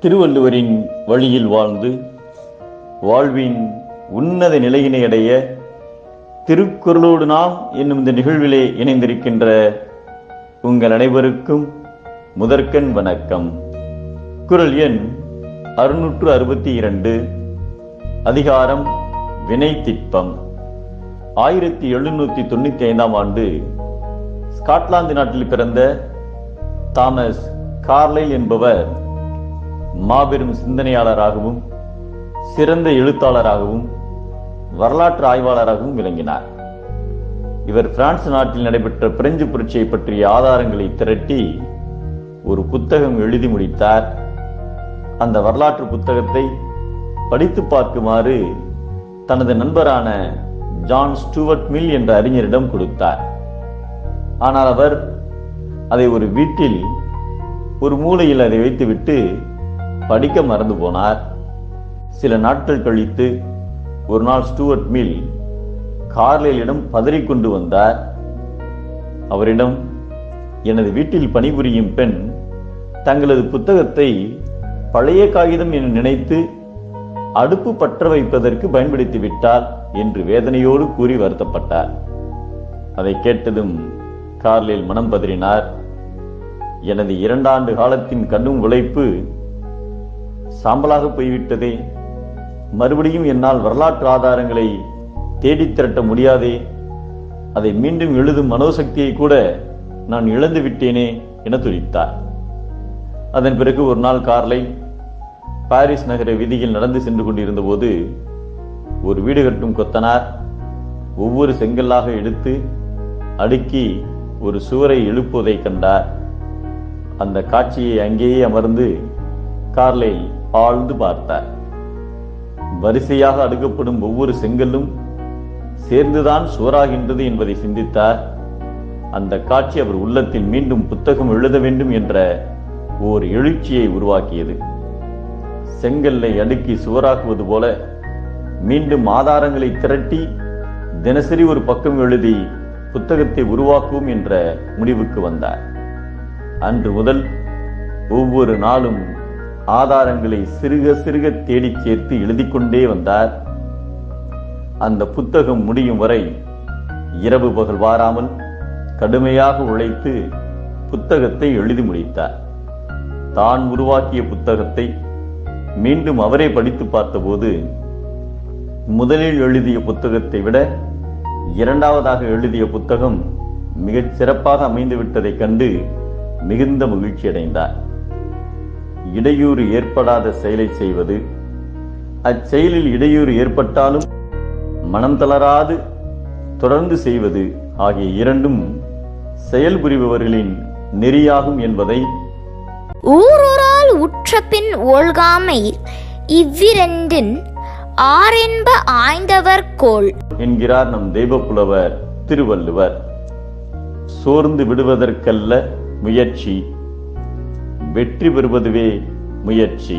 திருவள்ளுவரின் வழியில் வாழ்ந்து வாழ்வின் உன்னத நிலையினை அடைய திருக்குறளோடு நாம் என்னும் இந்த நிகழ்விலே இணைந்திருக்கின்ற உங்கள் அனைவருக்கும் முதற்கண் வணக்கம். குரல் எண் அறுநூற்று அறுபத்தி இரண்டு அதிகாரம் வினை திட்பம். ஆயிரத்தி எழுநூத்தி தொண்ணூத்தி ஐந்தாம் ஆண்டு ஸ்காட்லாந்து நாட்டில் பிறந்த தாமஸ் கார்லை என்பவர் மாபெரும் சிந்தனையாளராகவும் சிறந்த எழுத்தாளராகவும் வரலாற்று ஆய்வாளராகவும் விளங்கினார். இவர் பிரான்ஸ் நாட்டில் நடைபெற்ற பிரெஞ்சு புரட்சியை பற்றிய ஆதாரங்களை திரட்டி ஒரு புத்தகம் எழுதி முடித்தார். அந்த வரலாற்று புத்தகத்தை படித்து பார்க்குமாறு தனது நண்பரான ஜான் ஸ்டூவர்ட் மில் என்ற அறிஞரிடம் கொடுத்தார். ஆனால் அவர் அதை ஒரு வீட்டில் ஒரு மூலையில் அதை வைத்துவிட்டு படிக்க மறந்து போனார். சில நாட்கள் கழித்து ஒரு நாள் ஸ்டூவர்ட் மில் கார்லேலிடம் பதறிக்கொண்டு வந்தார். அவரிடம் எனது வீட்டில் பணிபுரியும் பெண் தங்களது புத்தகத்தை பழைய காகிதம் என நினைத்து அடுப்பு பற்ற வைப்பதற்கு பயன்படுத்தி விட்டார் என்று வேதனையோடு கூறி வருத்தப்பட்டார். அதை கேட்டதும் கார்லில் மனம் பதறினார். எனது இரண்டாண்டு காலத்தின் கடும் உழைப்பு சாம்பலாக போய்விட்டதே. மறுபடியும் என்னால் வரலாற்று ஆதாரங்களை தேடித் திரட்ட முடியாதே. அதை மீண்டும் எழுதும் மனோசக்தியை கூட நான் இழந்து விட்டேனே என துடித்தார் அதன் பிறகு ஒரு நாள் கார்லை பாரிஸ் நகர வீதியில் நடந்து சென்று கொண்டிருந்த போது ஒரு வீடு கட்டும் கொத்தனார் ஒவ்வொரு செங்கல்லாக எடுத்து அடுக்கி ஒரு சுவரை எழுப்புவதை கண்டார். அந்த காட்சியை அங்கேயே அமர்ந்து கார்லை ஆழ்ந்து பார்த்தார். வரிசையாக அடுக்கப்படும் ஒவ்வொரு செங்கல்லும் சேர்ந்துதான் சுவராகின்றது என்பதை சிந்தித்தார். அந்த காட்சி அவர் உள்ளத்தில் மீண்டும் புத்தகம் எழுத வேண்டும் என்ற ஓர் எழுச்சியை உருவாக்கியது. செங்கல்லை அடுக்கி சுவராக்குவது போல மீண்டும் ஆதாரங்களை திரட்டி தினசரி ஒரு பக்கம் எழுதி புத்தகத்தை உருவாக்குவோம் என்ற முடிவுக்கு வந்தார். அன்று முதல் ஒவ்வொரு நாளும் ஆதாரங்களை சிறுக சிறுக தேடி சேர்த்து எழுதி கொண்டே வந்தார். அந்த புத்தகம் முடியும் வரை இரவு பகல் வாராமல் கடுமையாக உழைத்து புத்தகத்தை எழுதி முடித்தார். தான் உருவாக்கிய புத்தகத்தை மீண்டும் அவரே படித்து பார்த்தபோது முதலில் எழுதிய புத்தகத்தை விட இரண்டாவதாக எழுதிய புத்தகம் மிகச் சிறப்பாக அமைந்து விட்டதைக் கண்டு மிகுந்த மகிழ்ச்சி அடைந்தார் இடையூறு ஏற்படாத செயலை செய்வது. அச்செயலில் இடையூறு ஏற்பட்டாலும் மனம் தளராது தொடர்ந்து செய்வது ஆகிய இரண்டும் செயல்புரிபவர்களின் நெறியாகும் என்பதை ஊரூரால் உற்றபின் ஒழ்காமை இவ்விரண்டின் ஆரென்ப ஆய்ந்தவர் கோள் என்கிறார் நம் தெய்வப்புலவர் திருவள்ளுவர். சோர்ந்து விடுவதற்கல்ல முயற்சி வெற்றி பெறுவதுவே முயற்சி.